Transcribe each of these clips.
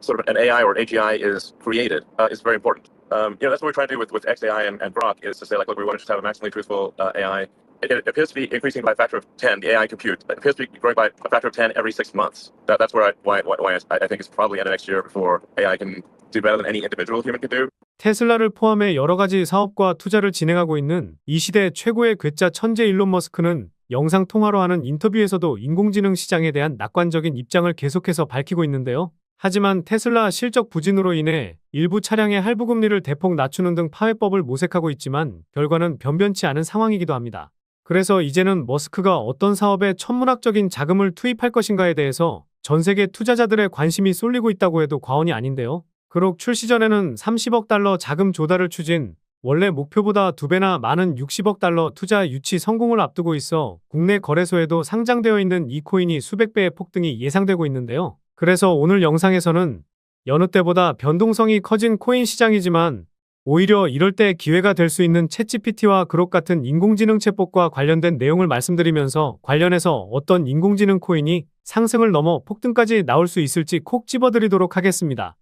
sort of an AI or an AGI is created uh, is very important. Um, you know, that's what we're trying to do with, with XAI and, and Grok is to say, like, look, we want to just have a maximally truthful uh, AI. It, it appears to be increasing by a factor of 10, the AI compute. It appears to be growing by a factor of 10 every six months. That, that's where I, why, why, why I, I think it's probably end of next year before AI can do better than any individual human can do. 테슬라를 포함해 여러 가지 사업과 투자를 진행하고 있는 이 시대 최고의 괴짜 천재 일론 머스크는 영상 통화로 하는 인터뷰에서도 인공지능 시장에 대한 낙관적인 입장을 계속해서 밝히고 있는데요. 하지만 테슬라 실적 부진으로 인해 일부 차량의 할부 금리를 대폭 낮추는 등 파회법을 모색하고 있지만 결과는 변변치 않은 상황이기도 합니다. 그래서 이제는 머스크가 어떤 사업에 천문학적인 자금을 투입할 것인가에 대해서 전 세계 투자자들의 관심이 쏠리고 있다고 해도 과언이 아닌데요. 그록 출시 전에는 30억 달러 자금 조달을 추진, 원래 목표보다 두 배나 많은 60억 달러 투자 유치 성공을 앞두고 있어 국내 거래소에도 상장되어 있는 이 코인이 수백 배의 폭등이 예상되고 있는데요. 그래서 오늘 영상에서는 여느 때보다 변동성이 커진 코인 시장이지만 오히려 이럴 때 기회가 될 수 있는 챗GPT와 그록 같은 인공지능 챗봇과 관련된 내용을 말씀드리면서 관련해서 어떤 인공지능 코인이 상승을 넘어 폭등까지 나올 수 있을지 콕 집어드리도록 하겠습니다.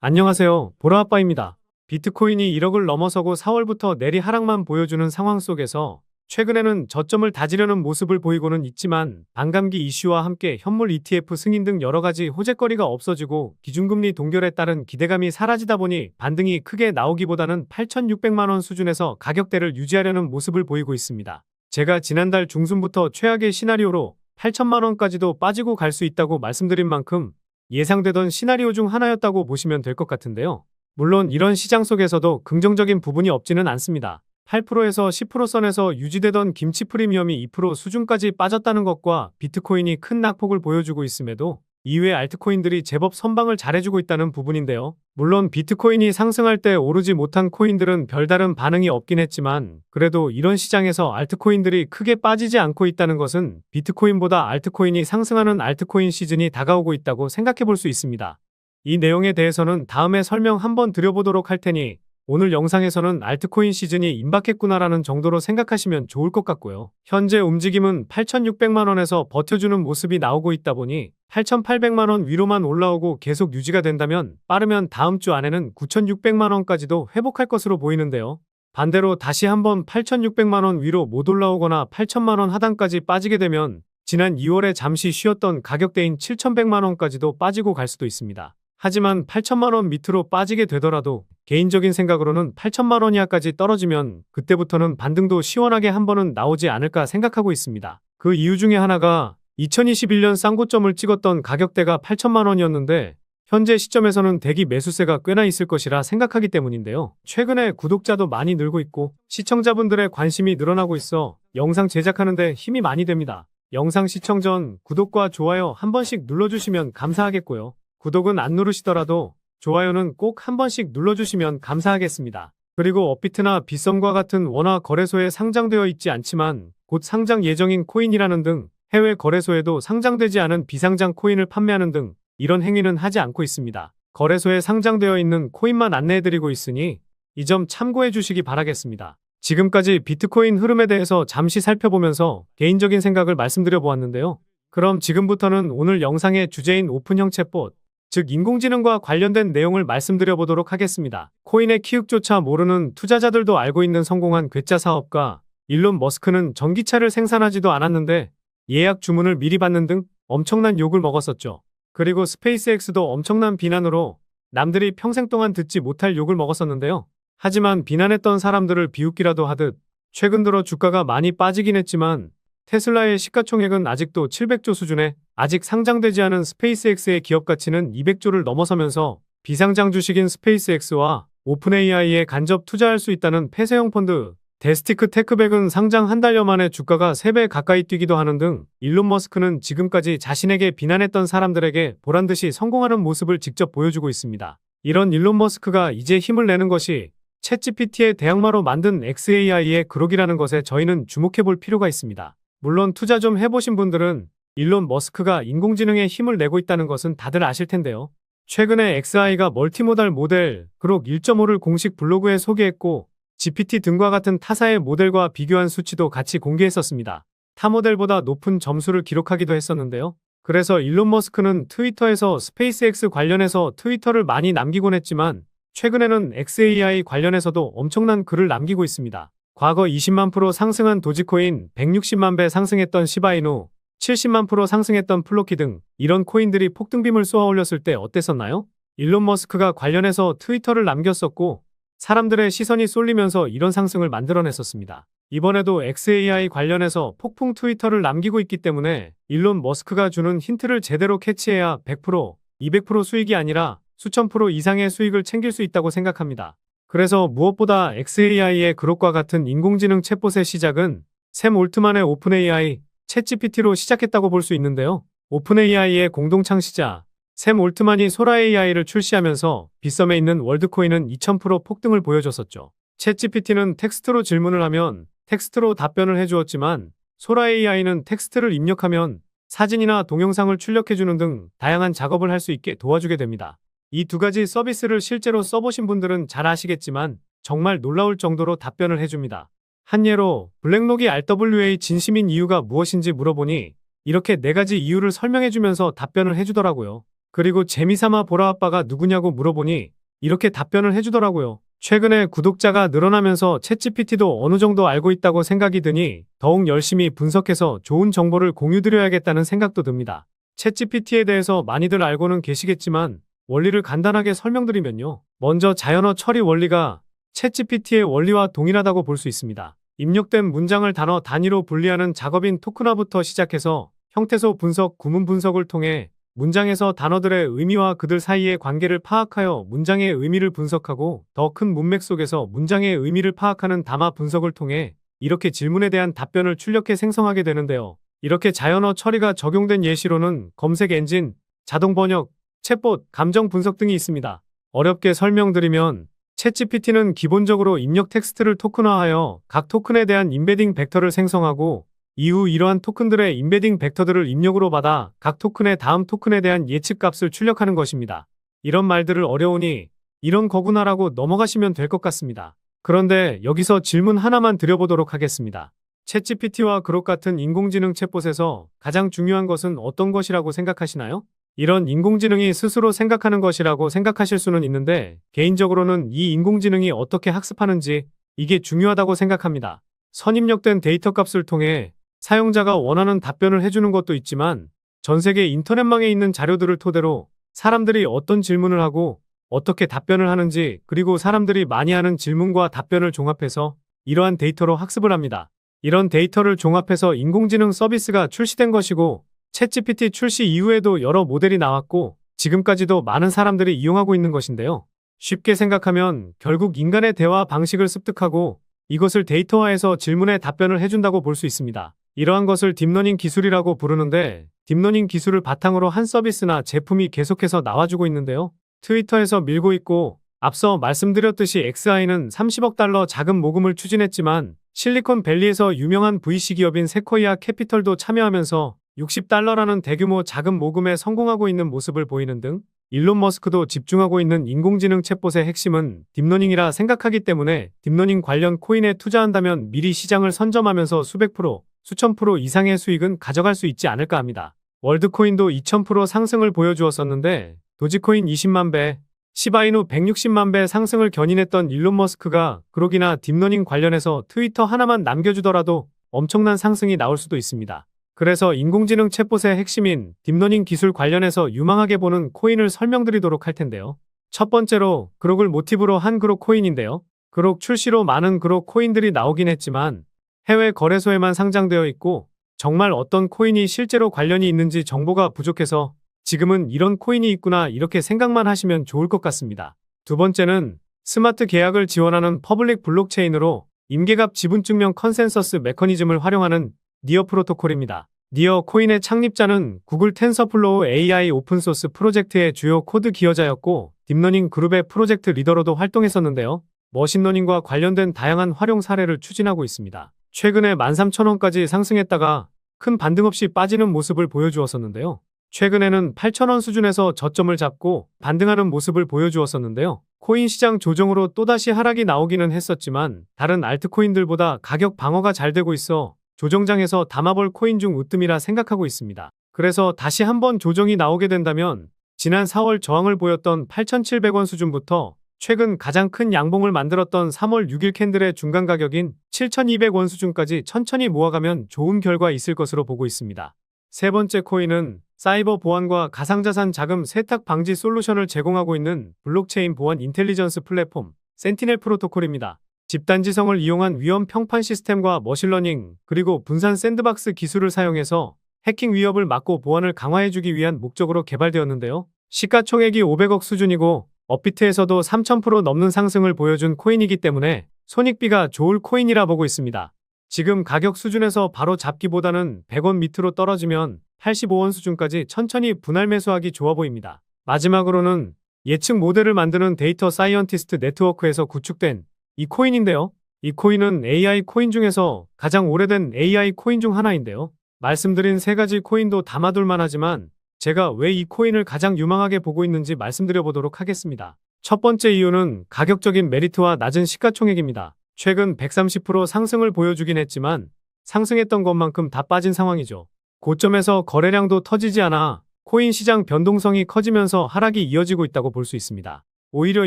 안녕하세요. 보라아빠입니다. 비트코인이 1억을 넘어서고 4월부터 내리 하락만 보여주는 상황 속에서 최근에는 저점을 다지려는 모습을 보이고는 있지만 반감기 이슈와 함께 현물 ETF 승인 등 여러 가지 호재거리가 없어지고 기준금리 동결에 따른 기대감이 사라지다 보니 반등이 크게 나오기보다는 8,600만 원 수준에서 가격대를 유지하려는 모습을 보이고 있습니다. 제가 지난달 중순부터 최악의 시나리오로 8천만 원까지도 빠지고 갈 수 있다고 말씀드린 만큼 예상되던 시나리오 중 하나였다고 보시면 될 것 같은데요. 물론 이런 시장 속에서도 긍정적인 부분이 없지는 않습니다. 8%에서 10% 선에서 유지되던 김치 프리미엄이 2% 수준까지 빠졌다는 것과 비트코인이 큰 낙폭을 보여주고 있음에도 이외 알트코인들이 제법 선방을 잘해주고 있다는 부분인데요. 물론 비트코인이 상승할 때 오르지 못한 코인들은 별다른 반응이 없긴 했지만 그래도 이런 시장에서 알트코인들이 크게 빠지지 않고 있다는 것은 비트코인보다 알트코인이 상승하는 알트코인 시즌이 다가오고 있다고 생각해 볼 수 있습니다. 이 내용에 대해서는 다음에 설명 한번 드려보도록 할 테니 오늘 영상에서는 알트코인 시즌이 임박했구나라는 정도로 생각하시면 좋을 것 같고요. 현재 움직임은 8,600만원에서 버텨주는 모습이 나오고 있다 보니 8,800만원 위로만 올라오고 계속 유지가 된다면 빠르면 다음 주 안에는 9,600만원까지도 회복할 것으로 보이는데요. 반대로 다시 한번 8,600만원 위로 못 올라오거나 8,000만원 하단까지 빠지게 되면 지난 2월에 잠시 쉬었던 가격대인 7,100만원까지도 빠지고 갈 수도 있습니다. 하지만 8천만 원 밑으로 빠지게 되더라도 개인적인 생각으로는 8천만 원 이하까지 떨어지면 그때부터는 반등도 시원하게 한 번은 나오지 않을까 생각하고 있습니다. 그 이유 중에 하나가 2021년 쌍고점을 찍었던 가격대가 8천만 원이었는데 현재 시점에서는 대기 매수세가 꽤나 있을 것이라 생각하기 때문인데요. 최근에 구독자도 많이 늘고 있고 시청자분들의 관심이 늘어나고 있어 영상 제작하는데 힘이 많이 됩니다. 영상 시청 전 구독과 좋아요 한 번씩 눌러주시면 감사하겠고요. 구독은 안 누르시더라도 좋아요는 꼭 한 번씩 눌러주시면 감사하겠습니다. 그리고 업비트나 빗썸과 같은 원화 거래소에 상장되어 있지 않지만 곧 상장 예정인 코인이라는 등 해외 거래소에도 상장되지 않은 비상장 코인을 판매하는 등 이런 행위는 하지 않고 있습니다. 거래소에 상장되어 있는 코인만 안내해드리고 있으니 이 점 참고해 주시기 바라겠습니다. 지금까지 비트코인 흐름에 대해서 잠시 살펴보면서 개인적인 생각을 말씀드려 보았는데요. 그럼 지금부터는 오늘 영상의 주제인 오픈형 챗봇, 즉 인공지능과 관련된 내용을 말씀드려 보도록 하겠습니다. 코인의 키읔조차 모르는 투자자들도 알고 있는 성공한 괴짜 사업가 일론 머스크는 전기차를 생산하지도 않았는데 예약 주문을 미리 받는 등 엄청난 욕을 먹었었죠. 그리고 스페이스X도 엄청난 비난으로 남들이 평생 동안 듣지 못할 욕을 먹었었는데요. 하지만 비난했던 사람들을 비웃기라도 하듯 최근 들어 주가가 많이 빠지긴 했지만 테슬라의 시가총액은 아직도 700조 수준에 아직 상장되지 않은 스페이스X의 기업 가치는 200조를 넘어서면서 비상장 주식인 스페이스X와 오픈AI에 간접 투자할 수 있다는 폐쇄형 펀드 데스티크 테크백은 상장 한 달여 만에 주가가 3배 가까이 뛰기도 하는 등 일론 머스크는 지금까지 자신에게 비난했던 사람들에게 보란듯이 성공하는 모습을 직접 보여주고 있습니다. 이런 일론 머스크가 이제 힘을 내는 것이 챗GPT의 대항마로 만든 XAI의 그록이라는 것에 저희는 주목해 볼 필요가 있습니다. 물론 투자 좀 해보신 분들은 일론 머스크가 인공지능에 힘을 내고 있다는 것은 다들 아실 텐데요. 최근에 XI가 멀티모달 모델 그록 1.5를 공식 블로그에 소개했고 GPT 등과 같은 타사의 모델과 비교한 수치도 같이 공개했었습니다. 타 모델보다 높은 점수를 기록하기도 했었는데요. 그래서 일론 머스크는 트위터에서 스페이스X 관련해서 트위터를 많이 남기곤 했지만 최근에는 XAI 관련해서도 엄청난 글을 남기고 있습니다. 과거 20만 프로 상승한 도지코인, 160만 배 상승했던 시바이누, 70만 프로 상승했던 플로키 등 이런 코인들이 폭등빔을 쏘아 올렸을 때 어땠었나요? 일론 머스크가 관련해서 트위터를 남겼었고 사람들의 시선이 쏠리면서 이런 상승을 만들어냈었습니다. 이번에도 XAI 관련해서 폭풍 트위터를 남기고 있기 때문에 일론 머스크가 주는 힌트를 제대로 캐치해야 100%, 200% 수익이 아니라 수천 프로 이상의 수익을 챙길 수 있다고 생각합니다. 그래서 무엇보다 XAI의 그룹과 같은 인공지능 챗봇의 시작은 샘 올트만의 오픈AI, 챗GPT로 시작했다고 볼 수 있는데요. 오픈AI의 공동 창시자 샘 올트만이 소라 AI를 출시하면서 빗썸에 있는 월드코인은 2000% 폭등을 보여줬었죠. 챗GPT는 텍스트로 질문을 하면 텍스트로 답변을 해주었지만 소라 AI는 텍스트를 입력하면 사진이나 동영상을 출력해주는 등 다양한 작업을 할 수 있게 도와주게 됩니다. 이 두 가지 서비스를 실제로 써보신 분들은 잘 아시겠지만 정말 놀라울 정도로 답변을 해줍니다. 한 예로 블랙록이 RWA 진심인 이유가 무엇인지 물어보니 이렇게 네 가지 이유를 설명해주면서 답변을 해주더라고요. 그리고 재미삼아 보라 아빠가 누구냐고 물어보니 이렇게 답변을 해주더라고요. 최근에 구독자가 늘어나면서 챗GPT도 어느 정도 알고 있다고 생각이 드니 더욱 열심히 분석해서 좋은 정보를 공유드려야겠다는 생각도 듭니다. 챗GPT에 대해서 많이들 알고는 계시겠지만 원리를 간단하게 설명드리면요. 먼저 자연어 처리 원리가 챗GPT의 원리와 동일하다고 볼 수 있습니다. 입력된 문장을 단어 단위로 분리하는 작업인 토크나부터 시작해서 형태소 분석, 구문 분석을 통해 문장에서 단어들의 의미와 그들 사이의 관계를 파악하여 문장의 의미를 분석하고 더 큰 문맥 속에서 문장의 의미를 파악하는 담화 분석을 통해 이렇게 질문에 대한 답변을 출력해 생성하게 되는데요. 이렇게 자연어 처리가 적용된 예시로는 검색 엔진, 자동 번역, 챗봇, 감정 분석 등이 있습니다. 어렵게 설명드리면 챗GPT는 기본적으로 입력 텍스트를 토큰화하여 각 토큰에 대한 임베딩 벡터를 생성하고 이후 이러한 토큰들의 임베딩 벡터들을 입력으로 받아 각 토큰의 다음 토큰에 대한 예측 값을 출력하는 것입니다. 이런 말들을 어려우니 이런 거구나라고 넘어가시면 될 것 같습니다. 그런데 여기서 질문 하나만 드려보도록 하겠습니다. 챗GPT와 그록 같은 인공지능 챗봇에서 가장 중요한 것은 어떤 것이라고 생각하시나요? 이런 인공지능이 스스로 생각하는 것이라고 생각하실 수는 있는데 개인적으로는 이 인공지능이 어떻게 학습하는지 이게 중요하다고 생각합니다. 선입력된 데이터 값을 통해 사용자가 원하는 답변을 해주는 것도 있지만 전 세계 인터넷망에 있는 자료들을 토대로 사람들이 어떤 질문을 하고 어떻게 답변을 하는지 그리고 사람들이 많이 하는 질문과 답변을 종합해서 이러한 데이터로 학습을 합니다. 이런 데이터를 종합해서 인공지능 서비스가 출시된 것이고 챗GPT 출시 이후에도 여러 모델이 나왔고 지금까지도 많은 사람들이 이용하고 있는 것인데요. 쉽게 생각하면 결국 인간의 대화 방식을 습득하고 이것을 데이터화해서 질문에 답변을 해준다고 볼 수 있습니다. 이러한 것을 딥러닝 기술이라고 부르는데 딥러닝 기술을 바탕으로 한 서비스나 제품이 계속해서 나와주고 있는데요. 트위터에서 밀고 있고 앞서 말씀드렸듯이 XI는 30억 달러 자금 모금을 추진했지만 실리콘밸리에서 유명한 VC 기업인 세코이아 캐피털도 참여하면서 60달러라는 대규모 자금 모금에 성공하고 있는 모습을 보이는 등 일론 머스크도 집중하고 있는 인공지능 챗봇의 핵심은 딥러닝이라 생각하기 때문에 딥러닝 관련 코인에 투자한다면 미리 시장을 선점하면서 수백 프로, 수천 프로 이상의 수익은 가져갈 수 있지 않을까 합니다. 월드코인도 2000% 상승을 보여주었었는데 도지코인 20만 배, 시바이누 160만 배 상승을 견인했던 일론 머스크가 그록이나 딥러닝 관련해서 트위터 하나만 남겨주더라도 엄청난 상승이 나올 수도 있습니다. 그래서 인공지능 챗봇의 핵심인 딥러닝 기술 관련해서 유망하게 보는 코인을 설명드리도록 할 텐데요. 첫 번째로 그록을 모티브로 한 그록 코인인데요. 그록 출시로 많은 그록 코인들이 나오긴 했지만 해외 거래소에만 상장되어 있고 정말 어떤 코인이 실제로 관련이 있는지 정보가 부족해서 지금은 이런 코인이 있구나 이렇게 생각만 하시면 좋을 것 같습니다. 두 번째는 스마트 계약을 지원하는 퍼블릭 블록체인으로 임계갑 지분증명 컨센서스 메커니즘을 활용하는 니어 프로토콜입니다. 니어 코인의 창립자는 구글 텐서플로우 AI 오픈소스 프로젝트의 주요 코드 기여자였고 딥러닝 그룹의 프로젝트 리더로도 활동했었는데요. 머신러닝과 관련된 다양한 활용 사례를 추진하고 있습니다. 최근에 13,000원까지 상승했다가 큰 반등 없이 빠지는 모습을 보여주었었는데요. 최근에는 8,000원 수준에서 저점을 잡고 반등하는 모습을 보여주었었는데요. 코인 시장 조정으로 또다시 하락이 나오기는 했었지만 다른 알트코인들보다 가격 방어가 잘 되고 있어 조정장에서 담아볼 코인 중 으뜸이라 생각하고 있습니다. 그래서 다시 한번 조정이 나오게 된다면 지난 4월 저항을 보였던 8,700원 수준부터 최근 가장 큰 양봉을 만들었던 3월 6일 캔들의 중간 가격인 7,200원 수준까지 천천히 모아가면 좋은 결과 있을 것으로 보고 있습니다. 세 번째 코인은 사이버 보안과 가상자산 자금 세탁 방지 솔루션을 제공하고 있는 블록체인 보안 인텔리전스 플랫폼 센티넬 프로토콜입니다. 집단지성을 이용한 위험 평판 시스템과 머신러닝 그리고 분산 샌드박스 기술을 사용해서 해킹 위협을 막고 보안을 강화해주기 위한 목적으로 개발되었는데요. 시가총액이 500억 수준이고 업비트에서도 3000% 넘는 상승을 보여준 코인이기 때문에 손익비가 좋을 코인이라 보고 있습니다. 지금 가격 수준에서 바로 잡기보다는 100원 밑으로 떨어지면 85원 수준까지 천천히 분할 매수하기 좋아 보입니다. 마지막으로는 예측 모델을 만드는 데이터 사이언티스트 네트워크에서 구축된 이 코인인데요. 이 코인은 AI 코인 중에서 가장 오래된 AI 코인 중 하나인데요. 말씀드린 세 가지 코인도 담아둘 만 하지만 제가 왜 이 코인을 가장 유망하게 보고 있는지 말씀드려 보도록 하겠습니다. 첫 번째 이유는 가격적인 메리트와 낮은 시가총액입니다. 최근 130% 상승을 보여주긴 했지만 상승했던 것만큼 다 빠진 상황이죠. 고점에서 거래량도 터지지 않아 코인 시장 변동성이 커지면서 하락이 이어지고 있다고 볼 수 있습니다. 오히려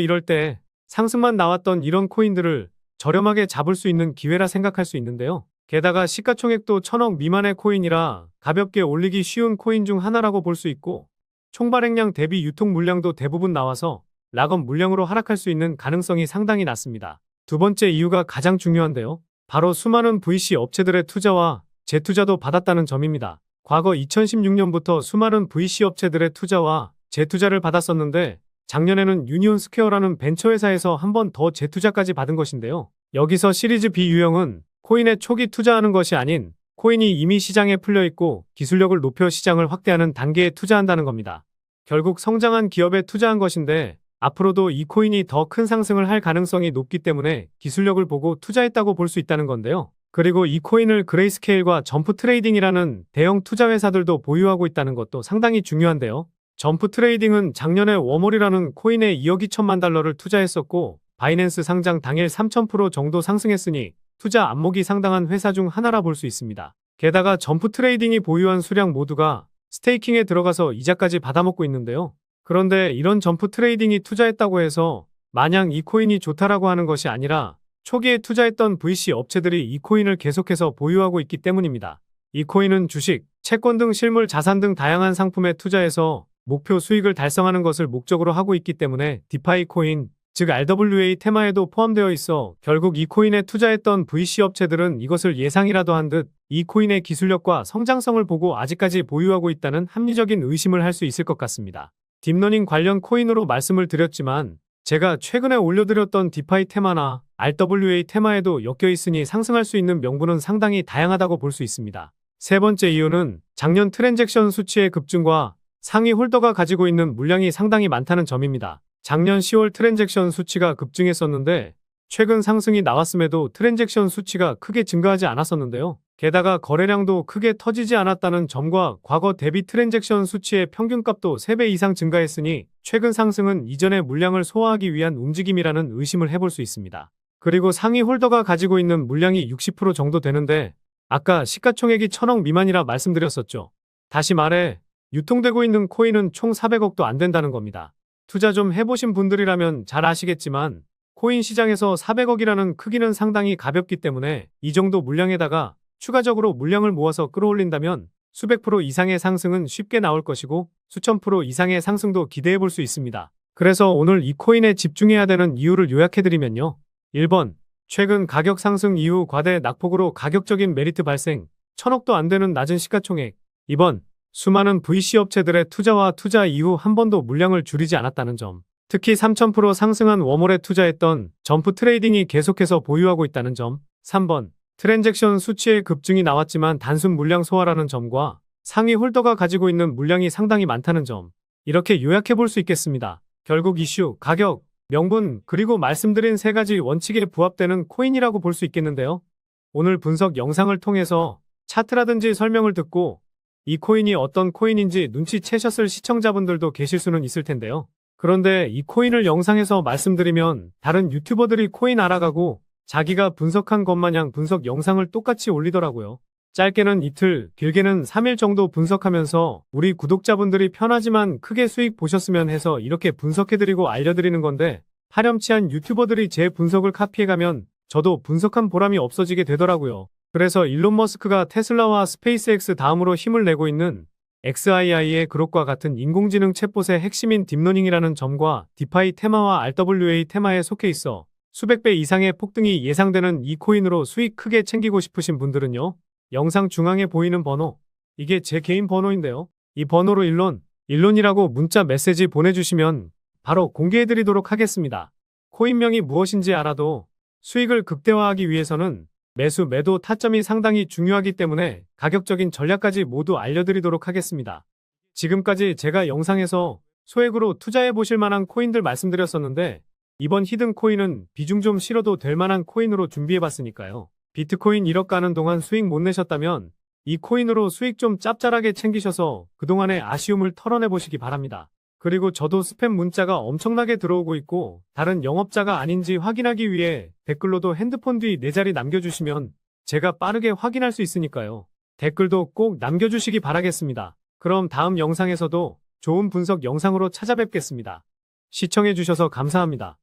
이럴 때 상승만 나왔던 이런 코인들을 저렴하게 잡을 수 있는 기회라 생각할 수 있는데요. 게다가 시가총액도 천억 미만의 코인이라 가볍게 올리기 쉬운 코인 중 하나라고 볼 수 있고 총발행량 대비 유통 물량도 대부분 나와서 락업 물량으로 하락할 수 있는 가능성이 상당히 낮습니다. 두 번째 이유가 가장 중요한데요. 바로 수많은 VC 업체들의 투자와 재투자도 받았다는 점입니다. 과거 2016년부터 수많은 VC 업체들의 투자와 재투자를 받았었는데 작년에는 유니온 스퀘어라는 벤처회사에서 한 번 더 재투자까지 받은 것인데요. 여기서 시리즈 B 유형은 코인에 초기 투자하는 것이 아닌 코인이 이미 시장에 풀려 있고 기술력을 높여 시장을 확대하는 단계에 투자한다는 겁니다. 결국 성장한 기업에 투자한 것인데 앞으로도 이 코인이 더 큰 상승을 할 가능성이 높기 때문에 기술력을 보고 투자했다고 볼 수 있다는 건데요. 그리고 이 코인을 그레이스케일과 점프 트레이딩이라는 대형 투자 회사들도 보유하고 있다는 것도 상당히 중요한데요. 점프 트레이딩은 작년에 워몰이라는 코인에 2억 2천만 달러를 투자했었고 바이낸스 상장 당일 3,000% 정도 상승했으니 투자 안목이 상당한 회사 중 하나라 볼 수 있습니다. 게다가 점프 트레이딩이 보유한 수량 모두가 스테이킹에 들어가서 이자까지 받아먹고 있는데요. 그런데 이런 점프 트레이딩이 투자했다고 해서 마냥 이 코인이 좋다라고 하는 것이 아니라 초기에 투자했던 VC 업체들이 이 코인을 계속해서 보유하고 있기 때문입니다. 이 코인은 주식, 채권 등 실물 자산 등 다양한 상품에 투자해서 목표 수익을 달성하는 것을 목적으로 하고 있기 때문에 디파이 코인, 즉 RWA 테마에도 포함되어 있어 결국 이 코인에 투자했던 VC 업체들은 이것을 예상이라도 한 듯 이 코인의 기술력과 성장성을 보고 아직까지 보유하고 있다는 합리적인 의심을 할 수 있을 것 같습니다. 딥러닝 관련 코인으로 말씀을 드렸지만 제가 최근에 올려드렸던 디파이 테마나 RWA 테마에도 엮여 있으니 상승할 수 있는 명분은 상당히 다양하다고 볼 수 있습니다. 세 번째 이유는 작년 트랜잭션 수치의 급증과 상위 홀더가 가지고 있는 물량이 상당히 많다는 점입니다. 작년 10월 트랜잭션 수치가 급증했었는데 최근 상승이 나왔음에도 트랜잭션 수치가 크게 증가하지 않았었는데요. 게다가 거래량도 크게 터지지 않았다는 점과 과거 대비 트랜잭션 수치의 평균값도 3배 이상 증가했으니 최근 상승은 이전의 물량을 소화하기 위한 움직임이라는 의심을 해볼 수 있습니다. 그리고 상위 홀더가 가지고 있는 물량이 60% 정도 되는데 아까 시가총액이 1000억 미만이라 말씀드렸었죠. 다시 말해 유통되고 있는 코인은 총 400억도 안 된다는 겁니다. 투자 좀 해보신 분들이라면 잘 아시겠지만 코인 시장에서 400억이라는 크기는 상당히 가볍기 때문에 이 정도 물량에다가 추가적으로 물량을 모아서 끌어올린다면 수백 프로 이상의 상승은 쉽게 나올 것이고 수천 프로 이상의 상승도 기대해 볼 수 있습니다. 그래서 오늘 이 코인에 집중해야 되는 이유를 요약해드리면요. 1번. 최근 가격 상승 이후 과대 낙폭으로 가격적인 메리트 발생, 천억도 안 되는 낮은 시가총액. 2번. 수많은 VC 업체들의 투자와 투자 이후 한 번도 물량을 줄이지 않았다는 점. 특히 3000% 상승한 워몰에 투자했던 점프 트레이딩이 계속해서 보유하고 있다는 점. 3번. 트랜잭션 수치의 급증이 나왔지만 단순 물량 소화라는 점과 상위 홀더가 가지고 있는 물량이 상당히 많다는 점. 이렇게 요약해 볼 수 있겠습니다. 결국 이슈, 가격, 명분, 그리고 말씀드린 세 가지 원칙에 부합되는 코인이라고 볼 수 있겠는데요. 오늘 분석 영상을 통해서 차트라든지 설명을 듣고 이 코인이 어떤 코인인지 눈치채셨을 시청자분들도 계실 수는 있을 텐데요. 그런데 이 코인을 영상에서 말씀드리면 다른 유튜버들이 코인 알아가고 자기가 분석한 것 마냥 분석 영상을 똑같이 올리더라고요. 짧게는 이틀, 길게는 3일 정도 분석하면서 우리 구독자분들이 편하지만 크게 수익 보셨으면 해서 이렇게 분석해드리고 알려드리는 건데 파렴치한 유튜버들이 제 분석을 카피해가면 저도 분석한 보람이 없어지게 되더라고요. 그래서 일론 머스크가 테슬라와 스페이스X 다음으로 힘을 내고 있는 XII의 그룹과 같은 인공지능 챗봇의 핵심인 딥러닝이라는 점과 디파이 테마와 RWA 테마에 속해 있어 수백 배 이상의 폭등이 예상되는 이 코인으로 수익 크게 챙기고 싶으신 분들은요. 영상 중앙에 보이는 번호. 이게 제 개인 번호인데요. 이 번호로 일론, 일론이라고 문자 메시지 보내주시면 바로 공개해드리도록 하겠습니다. 코인명이 무엇인지 알아도 수익을 극대화하기 위해서는 매수 매도 타점이 상당히 중요하기 때문에 가격적인 전략까지 모두 알려드리도록 하겠습니다. 지금까지 제가 영상에서 소액으로 투자해 보실 만한 코인들 말씀드렸었는데 이번 히든 코인은 비중 좀 실어도 될 만한 코인으로 준비해 봤으니까요. 비트코인 1억 가는 동안 수익 못 내셨다면 이 코인으로 수익 좀 짭짤하게 챙기셔서 그동안의 아쉬움을 털어내 보시기 바랍니다. 그리고 저도 스팸 문자가 엄청나게 들어오고 있고 다른 영업자가 아닌지 확인하기 위해 댓글로도 핸드폰 뒤 네 자리 남겨주시면 제가 빠르게 확인할 수 있으니까요. 댓글도 꼭 남겨주시기 바라겠습니다. 그럼 다음 영상에서도 좋은 분석 영상으로 찾아뵙겠습니다. 시청해주셔서 감사합니다.